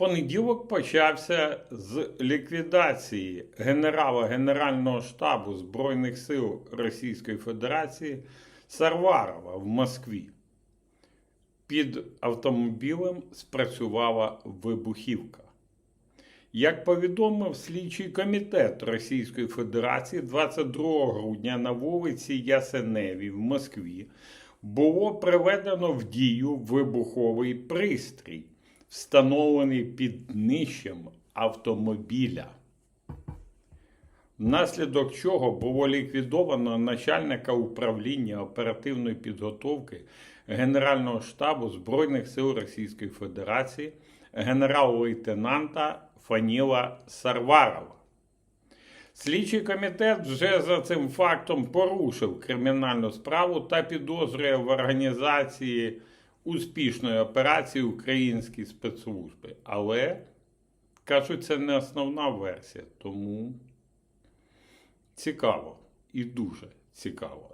Понеділок почався з ліквідації генерала Генерального штабу Збройних сил Російської Федерації Сарварова в Москві. Під автомобілем спрацювала вибухівка. Як повідомив слідчий комітет Російської Федерації 22 грудня на вулиці Ясеневій в Москві було приведено в дію вибуховий пристрій, встановлений під днищем автомобіля. Внаслідок чого було ліквідовано начальника управління оперативної підготовки Генерального штабу Збройних сил Російської Федерації генерал-лейтенанта Фаніла Сарварова. Слідчий комітет вже за цим фактом порушив кримінальну справу та підозрює в організації успішної операції українські спецслужби. Але, кажуть, це не основна версія, тому цікаво і дуже цікаво.